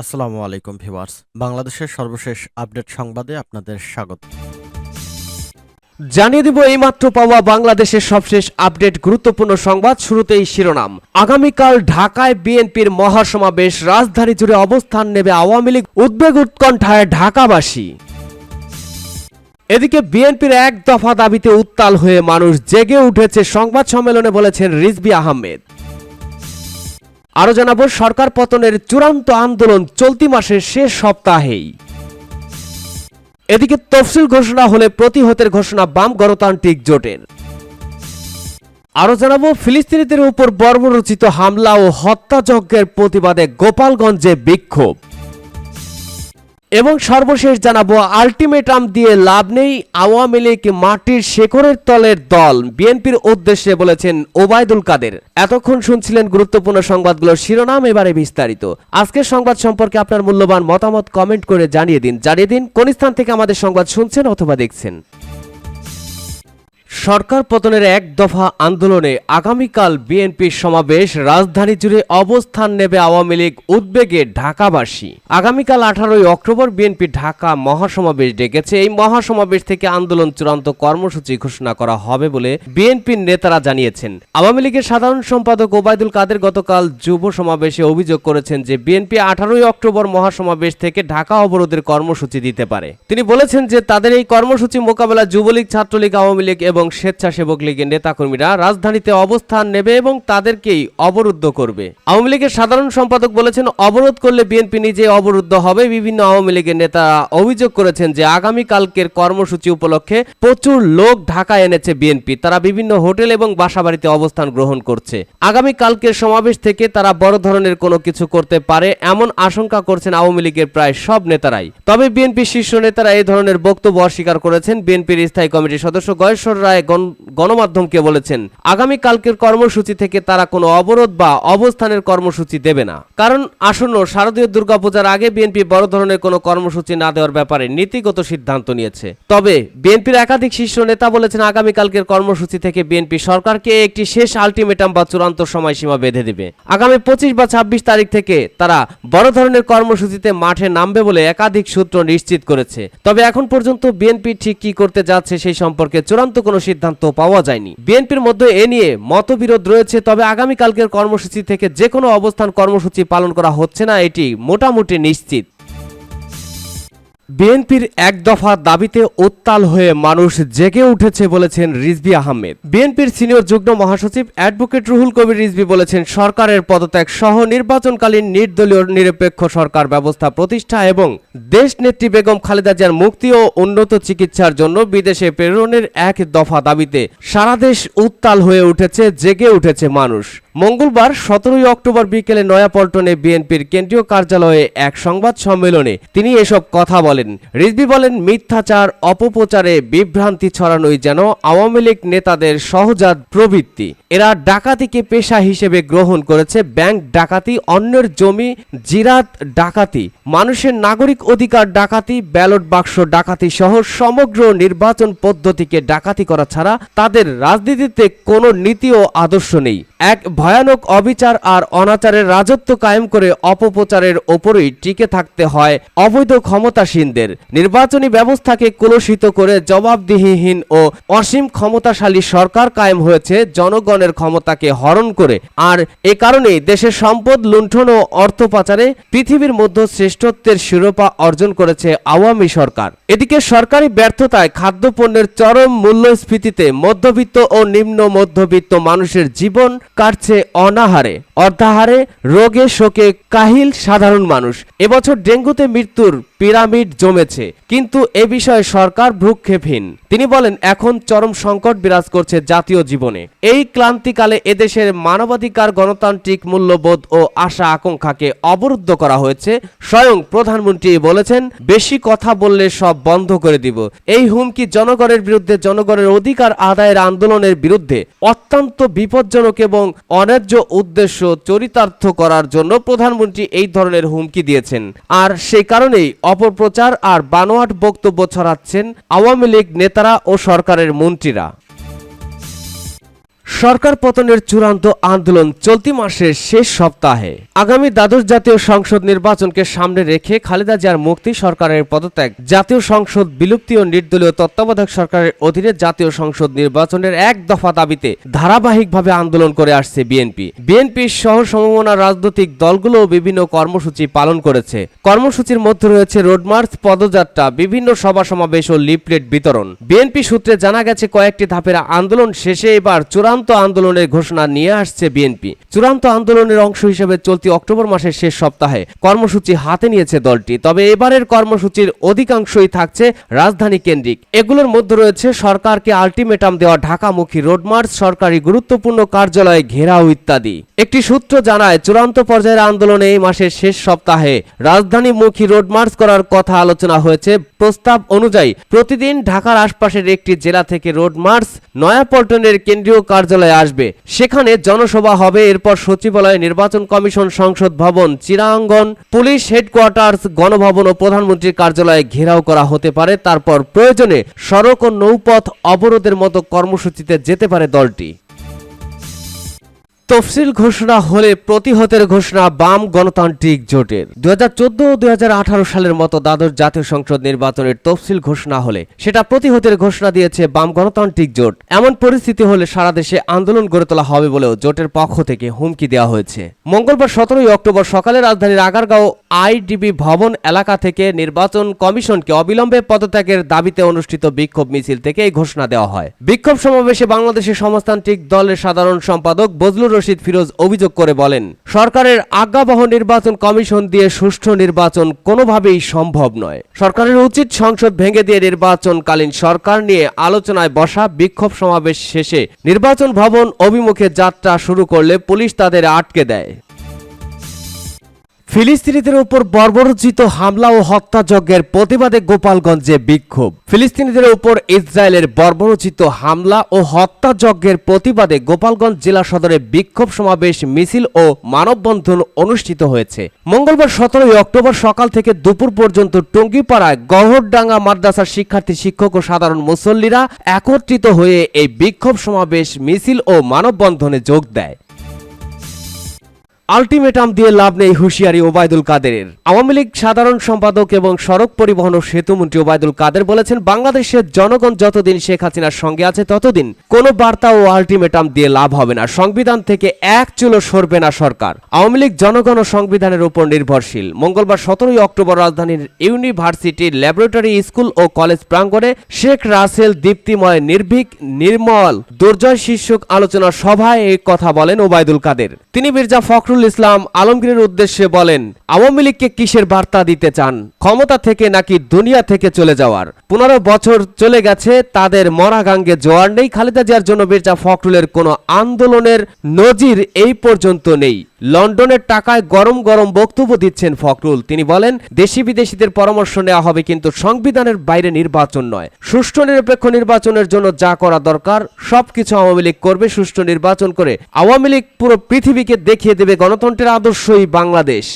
আসসালামু আলাইকুম ভিউয়ার্স। বাংলাদেশের সর্বশেষ আপডেট সংবাদে আপনাদের স্বাগত। জানিয়ে দিব এইমাত্র পাওয়া বাংলাদেশের সবশেষ আপডেট গুরুত্বপূর্ণ সংবাদ শুরুতেই শিরোনাম। আগামীকাল ঢাকায় বিএনপির মহাসমাবেশ, রাজধানী জুড়ে অবস্থান নেবে আওয়ামী লীগ উদ্বেগ উৎকণ্ঠায় ঢাকাবাসী। এদিকে বিএনপির এক দফা দাবিতে উত্তাল হয়ে মানুষ জেগে উঠেছে সংবাদ সম্মেলনে বলেছেন রিজবি আহমেদ। আরও জানাব, সরকার পতনের চূড়ান্ত আন্দোলন চলতি মাসের শেষ সপ্তাহেই। এদিকে তফসিল ঘোষণা হলে প্রতিহতের ঘোষণা বাম গণতান্ত্রিক জোটের। আরও জানাব, ফিলিস্তিনিদের উপর বর্বরচিত হামলা ও হত্যাযজ্ঞের প্রতিবাদে গোপালগঞ্জে বিক্ষোভ। এবং সর্বশেষ জানাব আলটিমেটাম দিয়ে লাভ নেই আওয়ামী লীগ মাটির শেকড়ের তলের দল, বিএনপির উদ্দেশ্যে বলেছেন ওবায়দুল কাদের। এতক্ষণ শুনছিলেন গুরুত্বপূর্ণ সংবাদগুলোর শিরোনাম, এবারে বিস্তারিত। আজকের সংবাদ সম্পর্কে আপনার মূল্যবান মতামত কমেন্ট করে জানিয়ে দিন। জানিয়ে দিন কোন স্থান থেকে আমাদের সংবাদ শুনছেন অথবা দেখছেন। সরকার পতনের এক দফা আন্দোলনে আগামীকাল বিএনপির সমাবেশ, রাজধানী জুড়ে অবস্থান নেবে আওয়ামী লীগ উদ্বেগে ঢাকাবাসী। আগামীকাল আঠারোই অক্টোবর বিএনপি ঢাকা মহাসমাবেশ ডেকেছে। এই মহাসমাবেশ থেকে আন্দোলন চূড়ান্ত কর্মসূচি ঘোষণা করা হবে বলে বিএনপির নেতারা জানিয়েছেন। আওয়ামী লীগের সাধারণ সম্পাদক ওবায়দুল কাদের গতকাল যুব সমাবেশে অভিযোগ করেছেন যে বিএনপি আঠারোই অক্টোবর মহাসমাবেশ থেকে ঢাকা অবরোধের কর্মসূচি দিতে পারে। তিনি বলেছেন যে তাদের এই কর্মসূচি মোকাবেলা যুবলীগ, ছাত্রলীগ, আওয়ামী লীগ এবং স্বেচ্ছাসেবক লীগের নেতাকর্মীরা রাজধানীতে অবস্থান নেবে এবং তাদেরকেই অবরুদ্ধ করবে। আওয়ামী লীগের সাধারণ সম্পাদক বলেছেন, অবরোধ করলে বিএনপি নিজে অবরুদ্ধ হবে। বিভিন্ন আওয়ামী লীগের নেতারা অভিযোগ করেছেন যে, আগামী কালকের কর্মসূচি উপলক্ষে প্রচুর লোক ঢাকায় এনেছে বিএনপি। তারা বিভিন্ন হোটেল এবং বাসাবাড়িতে অবস্থান গ্রহণ করছে। আগামী কালকের সমাবেশ থেকে তারা বড় ধরনের কোনো কিছু করতে পারে এমন আশঙ্কা করছেন আওয়ামী লীগের প্রায় সব নেতারাই। তবে বিএনপি শীর্ষ নেতারা এই ধরনের বক্তব্য অস্বীকার করেছেন। বিএনপির স্থায়ী কমিটির সদস্য গয়েশ্বর রায় গণ- গণমাধ্যমকে বলেছেন, আগামী কালকের কর্মসূচি থেকে তারা কোনো অবরোধ বা অবস্থানের কর্মসূচি দেবে না। কারণ আসন্ন শারদীয় দুর্গাপূজার আগে বিএনপি বড় ধরনের কোনো কর্মসূচি না দেওয়ার ব্যাপারে নীতিগত সিদ্ধান্ত নিয়েছে। তবে বিএনপির একাধিক শীর্ষ নেতা বলেছেন, আগামী কালকের কর্মসূচি থেকে বিএনপি সরকারকে একটি শেষ আলটিমেটাম বা চূড়ান্ত সময়সীমা বেঁধে দেবে। আগামী পঁচিশ বা ছাব্বিশ তারিখ থেকে তারা বড় ধরনের কর্মসূচিতে মাঠে নামবে বলে একাধিক সূত্র নিশ্চিত করেছে। তবে এখন পর্যন্ত বিএনপি ঠিক কি করতে যাচ্ছে সেই সম্পর্কে চূড়ান্ত কোনো সিদ্ধান্ত পাওয়া যায়নি। বিএনপির মধ্যে এ নিয়ে মতবিরোধ রয়েছে, তবে আগামী কালকের কর্মসূচি থেকে যে কোনো অবস্থান কর্মসূচি পালন করা হচ্ছে না, এটি মোটামুটি নিশ্চিত। বিএনপির এক দফা দাবিতে উত্তাল হয়ে মানুষ জেগে উঠেছে বলেছেন রিজবি আহমেদ। বিএনপির সিনিয়র যুগ্ম মহাসচিব অ্যাডভোকেট রুহুল কবির রিজবি বলেছেন, সরকারের পদত্যাগ সহ নির্বাচনকালীন নির্দলীয় নিরপেক্ষ সরকার ব্যবস্থা প্রতিষ্ঠা এবং দেশ নেত্রী বেগম খালেদা জিয়ার মুক্তি ও উন্নত চিকিৎসার জন্য বিদেশে প্রেরণের এক দফা দাবিতে সারা দেশ উত্তাল হয়ে উঠেছে, জেগে উঠেছে মানুষ। মঙ্গলবার সতেরোই অক্টোবর বিকেলে নয়াপল্টনে বিএনপির কেন্দ্রীয় কার্যালয়ে এক সংবাদ সম্মেলনে তিনি এসব কথা বলেন। রিজভি বলেন, মিথ্যাচার, অপপ্রচারে বিভ্রান্তি ছড়ানোই যেন আওয়ামী লীগ নেতাদের সহজাত প্রবৃত্তি। এরা ডাকাতিকে পেশা হিসেবে গ্রহণ করেছে, ব্যাংক ডাকাতি, অন্যের জমি, জিরাত ডাকাতি, মানুষের নাগরিক অধিকার ডাকাতি, ব্যালট বাক্স ডাকাতি সহ সমগ্র নির্বাচন পদ্ধতিকে ডাকাতি করা ছাড়া তাদের রাজনীতিতে কোনো নীতি ও আদর্শ নেই। এক ভয়ানক অবিচার আর অনাচারের রাজত্ব কায়েম করে অপপ্রচারের ওপরই টিকে থাকতে হয় অবৈধ ক্ষমতাসীনদের। নির্বাচনী ব্যবস্থাকে কলুষিত করে জবাবদিহিহীন ও অসীম ক্ষমতাশালী সরকার কায়েম হয়েছে, জনগণের ক্ষমতাকে হরণ করে। আর এ কারণেই দেশের সম্পদ লুণ্ঠন ও অর্থ পাচারে পৃথিবীর মধ্যে শ্রেষ্ঠত্বের শিরোপা অর্জন করেছে আওয়ামী সরকার। এদিকে সরকারি ব্যর্থতায় খাদ্যপণ্যের চরম মূল্যস্ফীতিতে মধ্যবিত্ত ও নিম্ন মধ্যবিত্ত মানুষের জীবন কাটছে অনাহারে। অর্ধাহারে, রোগে শোকে কাহিল সাধারণ মানুষ। এবছর ডেঙ্গুতে মৃত্যুর পিরামিড জমেছে। কিন্তু এ বিষয়ে সরকার ভ্রুক্ষেপহীন। তিনি বলেন, এখন চরম সংকট বিরাজ করছে জাতীয় জীবনে। এই ক্লান্তিকালে এদেশের মানবাধিকার, গণতান্ত্রিক মূল্যবোধ ও আশা আকাঙ্ক্ষাকে অবরুদ্ধ করা হয়েছে। স্বয়ং প্রধানমন্ত্রী বলেছেন, বেশি কথা বললে সব বন্ধ করে দিব। এই হুমকি জনগণের বিরুদ্ধে, জনগণের অধিকার আদায়ের আন্দোলনের বিরুদ্ধে অত্যন্ত বিপজ্জনক এবং অন্যায্য উদ্দেশ্য চরিতার্থ করার জন্য প্রধানমন্ত্রী এই ধরনের হুমকি দিয়েছেন। আর সেই কারণেই অপপ্রচার আর বানোয়াট বক্তব্য ছড়াচ্ছেন আওয়ামী লীগ নেতারা ও সরকারের মন্ত্রীরা। সরকার পতনের চূড়ান্ত আন্দোলন চলতি মাসের শেষ সপ্তাহে। আগামী দ্বাদশ জাতীয় সংসদ নির্বাচনকে সামনে রেখে খালেদা জিয়ার মুক্তি সরকারের পদত্যাগ। জাতীয় সংসদ বিলুপ্তি ও নির্দলীয় তত্ত্বাবধায়ক সরকারের অধীনে জাতীয় সংসদ নির্বাচনের এক দফা দাবিতে ধারাবাহিকভাবে আন্দোলন করে আসছে বিএনপি। বিএনপির সহ সমমনা রাজনৈতিক দলগুলো বিভিন্ন কর্মসূচি পালন করেছে। কর্মসূচির মধ্যে রয়েছে রোডমার্চ, পদযাত্রা, বিভিন্ন সভা সমাবেশ ও লিফলেট বিতরণ। বিএনপি সূত্রে জানা গেছে, কয়েকটি ধাপের আন্দোলন শেষে এবার চূড়ান্ত আন্দোলনের ঘোষণা নিয়ে আসছে বিএনপি। চূড়ান্ত আন্দোলনের অংশ হিসেবে চলতি অক্টোবর মাসের শেষ সপ্তাহে কর্মসূচি হাতে নিয়েছে দলটি। তবে এবারের কর্মসূচির অধিকাংশই থাকছে রাজধানী কেন্দ্রিক। এগুলোর মধ্যে রয়েছে সরকারকে আলটিমেটাম দেওয়া ঢাকামুখী রোডমার্চ, সরকারি গুরুত্বপূর্ণ কার্যালয়ে ঘেরাও ইত্যাদি। একটি সূত্র জানায়, চূড়ান্ত পর্যায়ের আন্দোলনে এই মাসের শেষ সপ্তাহে রাজধানীমুখী রোড মার্চ করার কথা আলোচনা হয়েছে। প্রস্তাব অনুযায়ী প্রতিদিন ঢাকার আশপাশের একটি জেলা থেকে রোড মার্চ নয়াপল্টনের কেন্দ্রীয় কার্যালয়ে আসবে। সেখানে জনসভা হবে। এরপর সচিবালয়ে নির্বাচন কমিশন সংসদ ভবন, চিরাঙ্গন, পুলিশ হেডকোয়ার্টার্স, গণভবন ও প্রধানমন্ত্রীর কার্যালয়ে ঘেরাও করা হতে পারে। তারপর প্রয়োজনে সড়ক ও নৌপথ অবরোধের মতো কর্মসূচিতে যেতে পারে দলটি। তফসিল ঘোষণা হলে প্রতিহতের ঘোষণা বাম গণতান্ত্রিক জোটের। দু হাজার চোদ্দ ও সালের মতো দ্বাদশ জাতীয় সংসদ নির্বাচনের তফসিল ঘোষণা হলে সেটা প্রতিহতের ঘোষণা দিয়েছে বাম গণতান্ত্রিক জোট। এমন পরিস্থিতি হলে সারা দেশে আন্দোলন গড়ে তোলা হবে বলেও জোটের পক্ষ থেকে হুমকি দেওয়া হয়েছে। মঙ্গলবার সতেরোই অক্টোবর সকালে রাজধানীর আগারগাঁও আইডিবি ভবন এলাকা থেকে নির্বাচন কমিশনকে অবিলম্বে পদত্যাগের দাবিতে অনুষ্ঠিত বিক্ষোভ মিছিল থেকে এই ঘোষণা দেওয়া হয়। বিক্ষোভ সমাবেশে বাংলাদেশের সমাজতান্ত্রিক দলের সাধারণ সম্পাদক বজলুর রশিদ ফিরোজ অভিযোগ করে বলেন, সরকারের আজ্ঞাবহ নির্বাচন কমিশন দিয়ে সুষ্ঠু নির্বাচন কোনোভাবেই সম্ভব নয়। সরকারের উচিত সংসদ ভেঙে দিয়ে নির্বাচনকালীন সরকার নিয়ে আলোচনায় বসা বিক্ষোভ সমাবেশ শেষে নির্বাচন ভবন অভিমুখে যাত্রা শুরু করলে পুলিশ তাদের আটকে দেয়। ফিলিস্তিনিদের উপর বর্বরোচিত হামলা ও হত্যাযজ্ঞের প্রতিবাদে গোপালগঞ্জে বিক্ষোভ। ফিলিস্তিনিদের উপর ইসরায়েলের বর্বরোচিত হামলা ও হত্যাযজ্ঞের প্রতিবাদে গোপালগঞ্জ জেলা সদরে বিক্ষোভ সমাবেশ, মিছিল ও মানববন্ধন অনুষ্ঠিত হয়েছে। মঙ্গলবার সতেরোই অক্টোবর সকাল থেকে দুপুর পর্যন্ত টঙ্গিপাড়ায় গহরডাঙ্গা মাদ্রাসার শিক্ষার্থী, শিক্ষক ও সাধারণ মুসল্লিরা একত্রিত হয়ে এই বিক্ষোভ সমাবেশ, মিছিল ও মানববন্ধনে যোগ দেয়। আলটিমেটাম দিয়ে লাভ নেই হুঁশিয়ারি ওবায়দুল কাদেরের। আওয়ামী লীগ সাধারণ সম্পাদক এবং সড়ক পরিবহন ও সেতুমন্ত্রী ওবায়দুল কাদের বলেছেন, বাংলাদেশের জনগণ যতদিন শেখ হাসিনার সঙ্গে আছে ততদিন কোনো বার্তা ও আলটিমেটাম দিয়ে লাভ হবে না। সংবিধান থেকে এক চুলো সরবে না সরকার। আওয়ামী লীগ জনগণ ও সংবিধানের উপর নির্ভরশীল। মঙ্গলবার সতেরোই অক্টোবর রাজধানীর ইউনিভার্সিটির ল্যাবরেটরি স্কুল ও কলেজ প্রাঙ্গণে শেখ রাসেল দীপ্তিময় নির্ভীক, নির্মল, দুর্জয় শীর্ষক আলোচনা সভায় এই কথা বলেন ওবায়দুল কাদের। তিনি মির্জা ফখরুল ইসলাম আলমগীরের উদ্দেশ্যে বলেন, আওয়ামী লীগকে কিসের বার্তা দিতে চান? ক্ষমতা থেকে নাকি দুনিয়া থেকে চলে যাওয়ার? পনেরো বছর চলে গেছে, তাদের মরা গাঙ্গে জোয়ার নেই। খালেদা জিয়ার জন্য মির্জা ফখরুলের কোনো আন্দোলনের নজির এই পর্যন্ত নেই। লন্ডনের টাকায় গরম গরম বক্তব্য দিচ্ছেন ফখরুল। তিনি বলেন, দেশি বিদেশিদের পরামর্শ নেওয়া হবে কিন্তু সংবিধানের বাইরে নির্বাচন নয়। সুষ্ঠু নিরপেক্ষ নির্বাচনের জন্য যা করা দরকার, সবকিছু আওয়ামী লীগ করবে। সুষ্ঠু নির্বাচন করে আওয়ামী লীগ পুরো পৃথিবীকে দেখিয়ে দেবে গণতন্ত্রের আদর্শই বাংলাদেশ।